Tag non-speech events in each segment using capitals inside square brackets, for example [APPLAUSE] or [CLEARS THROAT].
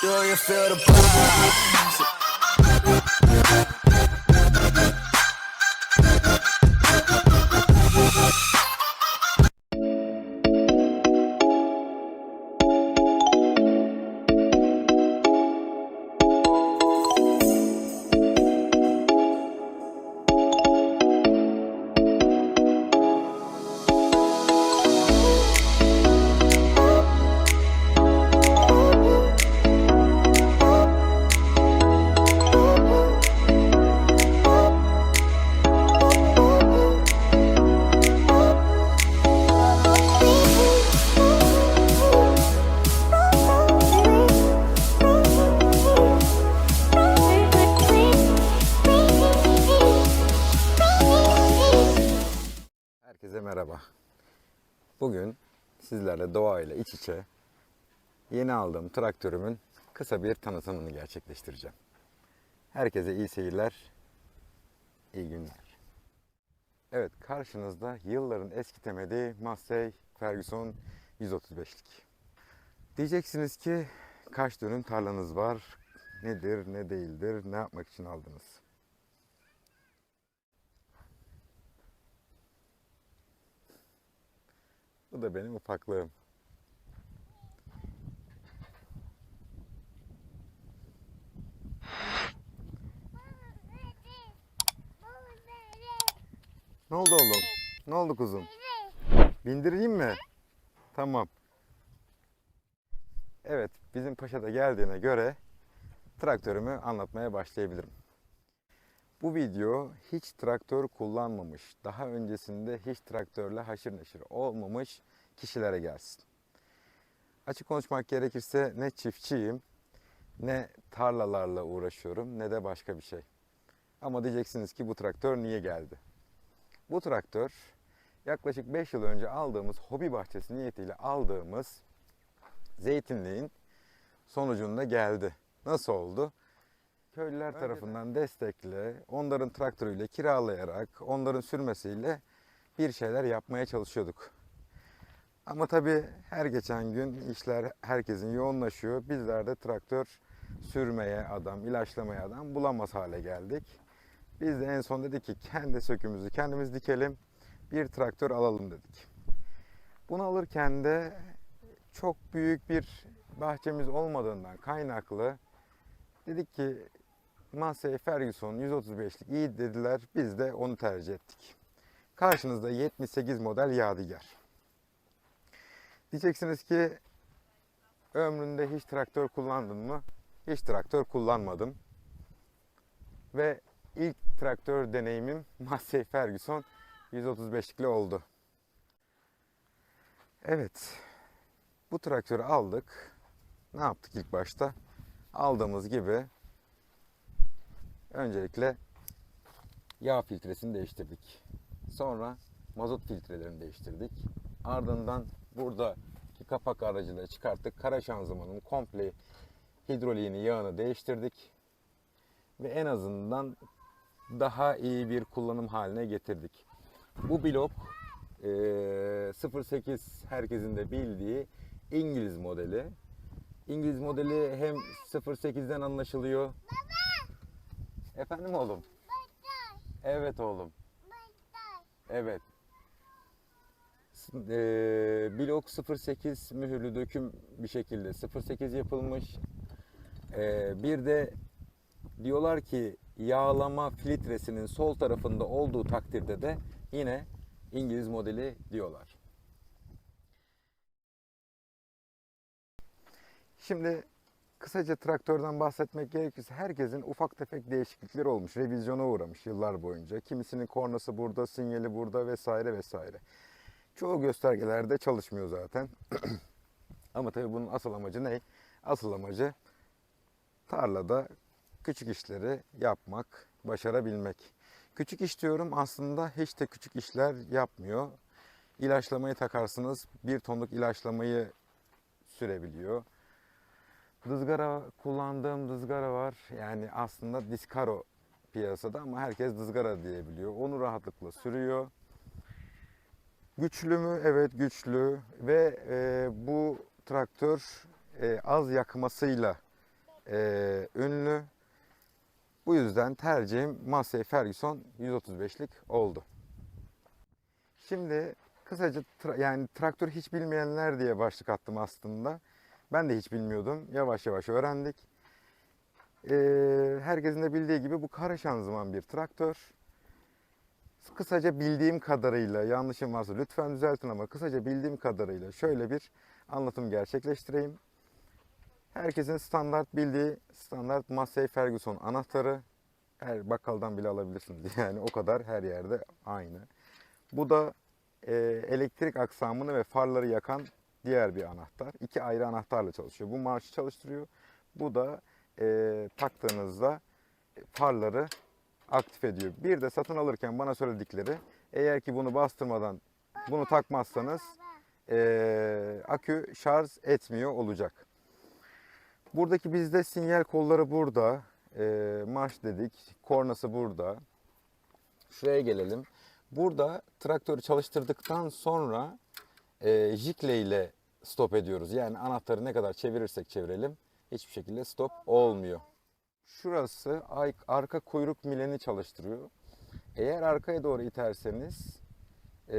Do you feel the vibes? İçe yeni aldığım traktörümün kısa bir tanıtımını gerçekleştireceğim. Herkese iyi seyirler, iyi günler. Evet karşınızda yılların eskitemediği Massey Ferguson 135'lik. Diyeceksiniz ki kaç dönüm tarlanız var, nedir, ne değildir, ne yapmak için aldınız? Bu da benim ufaklığım. Ne oldu oğlum? Ne oldu kuzum? Bindireyim mi? Tamam. Evet, bizim paşa da geldiğine göre traktörümü anlatmaya başlayabilirim. Bu video hiç traktör kullanmamış, daha öncesinde hiç traktörle haşır neşir olmamış kişilere gelsin. Açık konuşmak gerekirse ne çiftçiyim, ne tarlalarla uğraşıyorum, ne de başka bir şey. Ama diyeceksiniz ki bu traktör niye geldi? Bu traktör yaklaşık 5 yıl önce aldığımız hobi bahçesi niyetiyle aldığımız zeytinliğin sonucunda geldi. Nasıl oldu? köylüler tarafından destekle, onların traktörüyle kiralayarak, onların sürmesiyle bir şeyler yapmaya çalışıyorduk. Ama tabii her geçen gün işler herkesin yoğunlaşıyor. Bizler de traktör sürmeye adam, ilaçlamaya adam bulamaz hale geldik. Biz de en son dedik ki kendi sökümüzü kendimiz dikelim, bir traktör alalım dedik. Bunu alırken de çok büyük bir bahçemiz olmadığından kaynaklı dedik ki Massey Ferguson 135'lik iyi dediler. Biz de onu tercih ettik. Karşınızda 78 model Yadigar. Diyeceksiniz ki ömründe hiç traktör kullandın mı? Hiç traktör kullanmadım. Ve ilk traktör deneyimim [LAUGHS] Massey Ferguson 135'likle oldu. Evet. Bu traktörü aldık. Ne yaptık ilk başta? Aldığımız gibi Öncelikle yağ filtresini değiştirdik. Sonra mazot filtrelerini değiştirdik. Ardından buradaki kapak aracıyla çıkarttık. Kara şanzımanın komple hidroliğini, yağını değiştirdik. Ve en azından daha iyi bir kullanım haline getirdik. Bu blok eee, 08 herkesin de bildiği İngiliz modeli. İngiliz modeli hem 08'den anlaşılıyor Efendim oğlum? Evet oğlum. Evet. S- eee, blok 08 mühürlü döküm bir şekilde 08 yapılmış. Eee, bir de diyorlar ki yağlama filtresinin sol tarafında olduğu takdirde de yine İngiliz modeli diyorlar. Şimdi Kısaca traktörden bahsetmek gerekirse herkesin ufak tefek değişiklikleri olmuş. Revizyona uğramış yıllar boyunca. Kimisinin kornası burada, sinyali burada vesaire vesaire. Çoğu göstergelerde çalışmıyor zaten. [CLEARS THROAT] Ama tabii bunun asıl amacı ne? Asıl amacı tarlada küçük işleri yapmak, başarabilmek. Küçük iş diyorum aslında hiç de küçük işler yapmıyor. İlaçlamayı takarsınız, bir tonluk ilaçlamayı sürebiliyor. Dızgara kullandığım dızgara var. Yani aslında Discaro piyasada ama herkes dızgara diyebiliyor. Onu rahatlıkla sürüyor. Güçlü mü? Evet güçlü ve e, bu traktör e, az yakmasıyla e, ünlü. Bu yüzden tercihim Massey Ferguson 135'lik oldu. Şimdi kısaca tra- yani traktör hiç bilmeyenler diye başlık attım aslında. Ben de hiç bilmiyordum. Yavaş yavaş öğrendik. Ee, herkesin de bildiği gibi bu kara şanzıman bir traktör. Kısaca bildiğim kadarıyla, yanlışım varsa lütfen düzeltin ama kısaca bildiğim kadarıyla şöyle bir anlatım gerçekleştireyim. Herkesin standart bildiği standart Massey Ferguson anahtarı. Her bakkaldan bile alabilirsiniz. [LAUGHS] Yani o kadar her yerde aynı. Bu da e, elektrik aksamını ve farları yakan diğer bir anahtar. İki ayrı anahtarla çalışıyor. Bu marşı çalıştırıyor. Bu da e, taktığınızda farları aktif ediyor. Bir de satın alırken bana söyledikleri eğer ki bunu bastırmadan bunu takmazsanız e, akü şarj etmiyor olacak. Buradaki bizde sinyal kolları burada. E, marş dedik. Kornası burada. Şuraya gelelim. Burada traktörü çalıştırdıktan sonra e, jikle ile stop ediyoruz. Yani anahtarı ne kadar çevirirsek çevirelim hiçbir şekilde stop olmuyor. Şurası arka kuyruk mileni çalıştırıyor. Eğer arkaya doğru iterseniz e,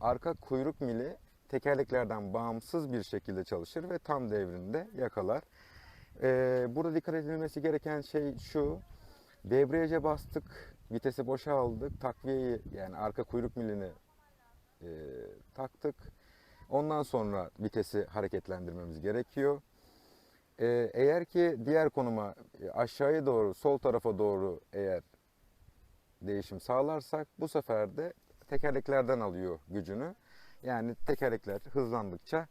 arka kuyruk mili tekerleklerden bağımsız bir şekilde çalışır ve tam devrinde yakalar. E, burada dikkat edilmesi gereken şey şu. Debriyaja bastık, vitesi boşa aldık, takviyeyi yani arka kuyruk milini e, taktık. Ondan sonra vitesi hareketlendirmemiz gerekiyor. Ee, eğer ki diğer konuma e, aşağıya doğru, sol tarafa doğru eğer değişim sağlarsak bu sefer de tekerleklerden alıyor gücünü. Yani tekerlekler hızlandıkça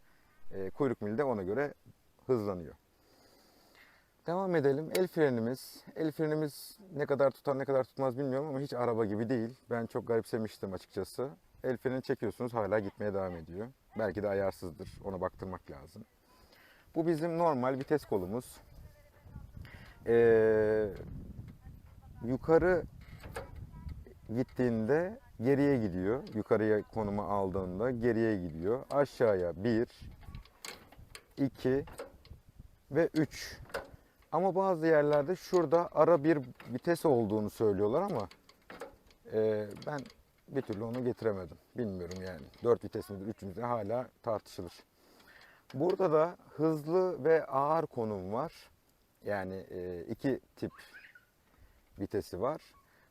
e, kuyruk mili de ona göre hızlanıyor. Devam edelim. El frenimiz. El frenimiz ne kadar tutar ne kadar tutmaz bilmiyorum ama hiç araba gibi değil. Ben çok garipsemiştim açıkçası. El freni çekiyorsunuz hala gitmeye devam ediyor. Belki de ayarsızdır. Ona baktırmak lazım. Bu bizim normal vites kolumuz. Ee, yukarı gittiğinde geriye gidiyor. Yukarıya konumu aldığında geriye gidiyor. Aşağıya 1, 2 ve 3. Ama bazı yerlerde şurada ara bir vites olduğunu söylüyorlar ama e, ben bir türlü onu getiremedim. Bilmiyorum yani. 4 vites midir, 3 midir hala tartışılır. Burada da hızlı ve ağır konum var. Yani e, iki tip vitesi var.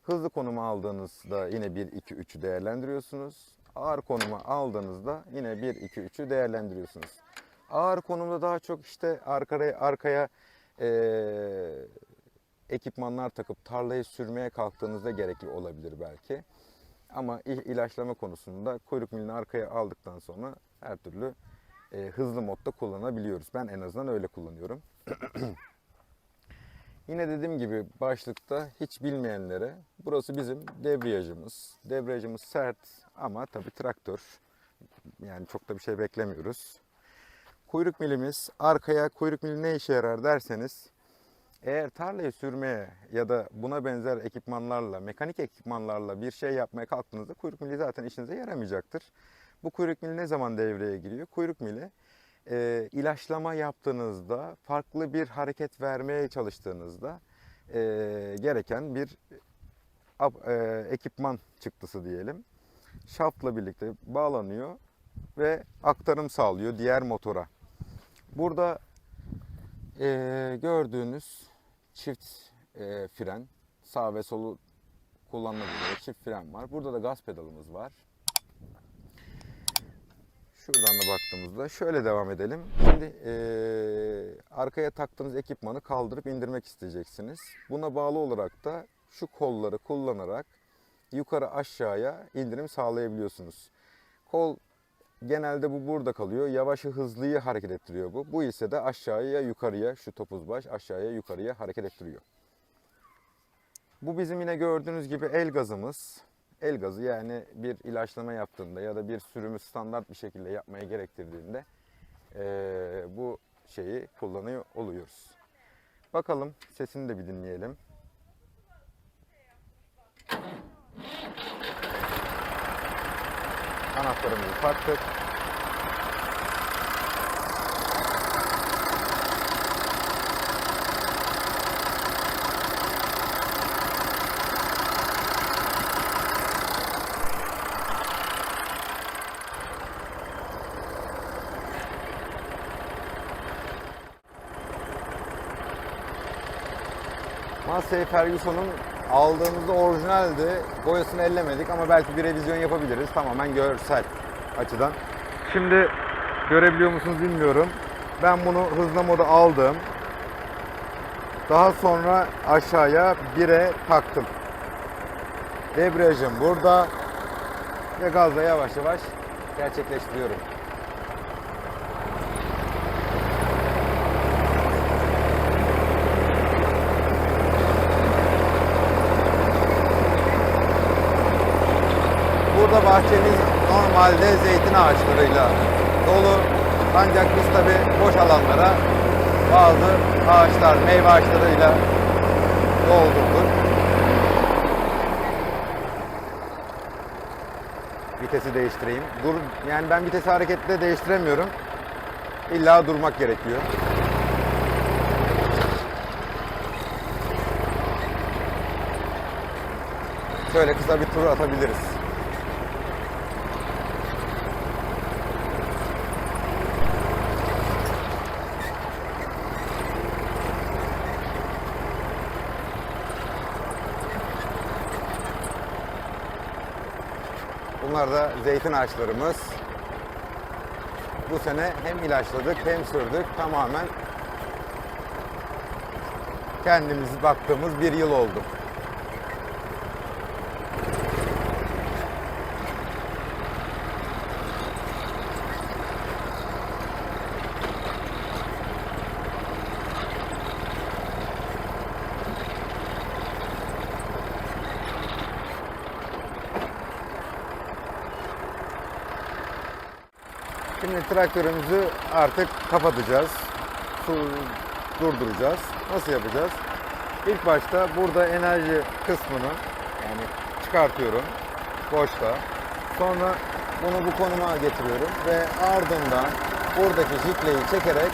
Hızlı konumu aldığınızda yine 1, 2, 3'ü değerlendiriyorsunuz. Ağır konumu aldığınızda yine 1, 2, 3'ü değerlendiriyorsunuz. Ağır konumda daha çok işte arkaya, arkaya e, ekipmanlar takıp tarlayı sürmeye kalktığınızda gerekli olabilir belki. Ama il- ilaçlama konusunda kuyruk milini arkaya aldıktan sonra her türlü e, hızlı modda kullanabiliyoruz. Ben en azından öyle kullanıyorum. [CLEARS THROAT] Yine dediğim gibi başlıkta hiç bilmeyenlere burası bizim debriyajımız. Debriyajımız sert ama tabii traktör. Yani çok da bir şey beklemiyoruz. Kuyruk milimiz arkaya kuyruk mili ne işe yarar derseniz eğer tarlayı sürmeye ya da buna benzer ekipmanlarla, mekanik ekipmanlarla bir şey yapmaya kalktığınızda kuyruk mili zaten işinize yaramayacaktır. Bu kuyruk mili ne zaman devreye giriyor? Kuyruk mili e, ilaçlama yaptığınızda, farklı bir hareket vermeye çalıştığınızda e, gereken bir ap- e, ekipman çıktısı diyelim. Şaftla birlikte bağlanıyor ve aktarım sağlıyor diğer motora. Burada e, gördüğünüz çift e, fren, sağ ve solu kullanılabilir çift fren var. Burada da gaz pedalımız var. Şuradan da baktığımızda şöyle devam edelim. Şimdi eee, arkaya taktığınız ekipmanı kaldırıp indirmek isteyeceksiniz. Buna bağlı olarak da şu kolları kullanarak yukarı aşağıya indirim sağlayabiliyorsunuz. Kol genelde bu burada kalıyor. Yavaşı hızlıyı hareket ettiriyor bu. Bu ise de aşağıya yukarıya şu topuz baş aşağıya yukarıya hareket ettiriyor. Bu bizim yine gördüğünüz gibi el gazımız. El gazı yani bir ilaçlama yaptığında ya da bir sürümü standart bir şekilde yapmaya gerektirdiğinde eee, bu şeyi kullanıyor oluyoruz. Bakalım sesini de bir dinleyelim. Anahtarımızı taktık. Massey Ferguson'un aldığımızda orijinaldi. Boyasını ellemedik ama belki bir revizyon yapabiliriz. Tamamen görsel açıdan. Şimdi görebiliyor musunuz bilmiyorum. Ben bunu hızlı moda aldım. Daha sonra aşağıya 1'e taktım. Debriyajım burada ve gazla yavaş yavaş gerçekleştiriyorum. Burada bahçemiz normalde zeytin ağaçlarıyla dolu. Ancak biz tabi boş alanlara bazı ağaçlar, meyve ağaçlarıyla doldurduk. Vitesi değiştireyim. Dur, yani ben vitesi harekette değiştiremiyorum. İlla durmak gerekiyor. Şöyle kısa bir tur atabiliriz. Bunlar da zeytin ağaçlarımız. Bu sene hem ilaçladık hem sürdük. Tamamen kendimiz baktığımız bir yıl oldu. Şimdi traktörümüzü artık kapatacağız. Su durduracağız. Nasıl yapacağız? İlk başta burada enerji kısmını yani çıkartıyorum boşta. Sonra bunu bu konuma getiriyorum ve ardından buradaki jikleyi çekerek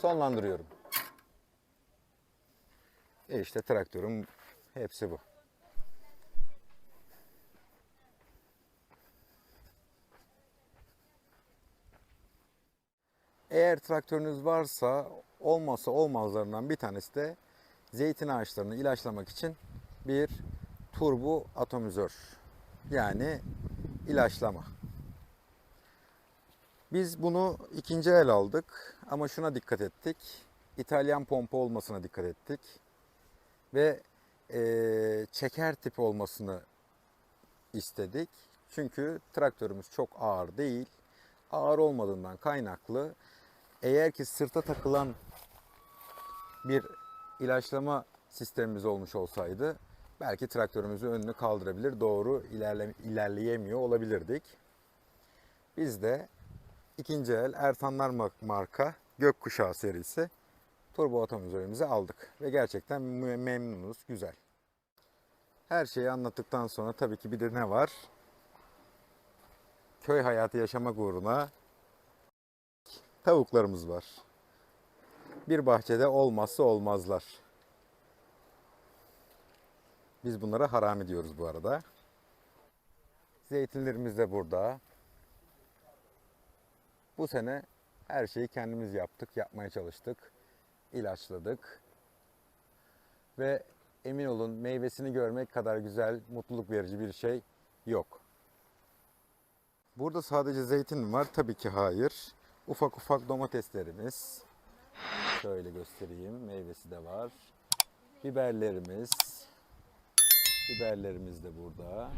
sonlandırıyorum. E işte traktörün hepsi bu. Eğer traktörünüz varsa olmazsa olmazlarından bir tanesi de zeytin ağaçlarını ilaçlamak için bir turbo atomizör. Yani ilaçlama. Biz bunu ikinci el aldık ama şuna dikkat ettik. İtalyan pompa olmasına dikkat ettik. Ve eee, çeker tipi olmasını istedik. Çünkü traktörümüz çok ağır değil. Ağır olmadığından kaynaklı eğer ki sırta takılan bir ilaçlama sistemimiz olmuş olsaydı belki traktörümüzü önünü kaldırabilir, doğru ilerle, ilerleyemiyor olabilirdik. Biz de ikinci el Ertanlar ma- marka Gökkuşağı serisi turbo atomizörümüzü aldık ve gerçekten mem- memnunuz, güzel. Her şeyi anlattıktan sonra tabii ki bir de ne var? Köy hayatı yaşamak uğruna tavuklarımız var. Bir bahçede olmazsa olmazlar. Biz bunlara haram ediyoruz bu arada. Zeytinlerimiz de burada. Bu sene her şeyi kendimiz yaptık, yapmaya çalıştık. İlaçladık. Ve emin olun meyvesini görmek kadar güzel, mutluluk verici bir şey yok. Burada sadece zeytin var? Tabii ki hayır. Ufak ufak domateslerimiz. Şöyle göstereyim. Meyvesi de var. Biberlerimiz. Biberlerimiz de burada.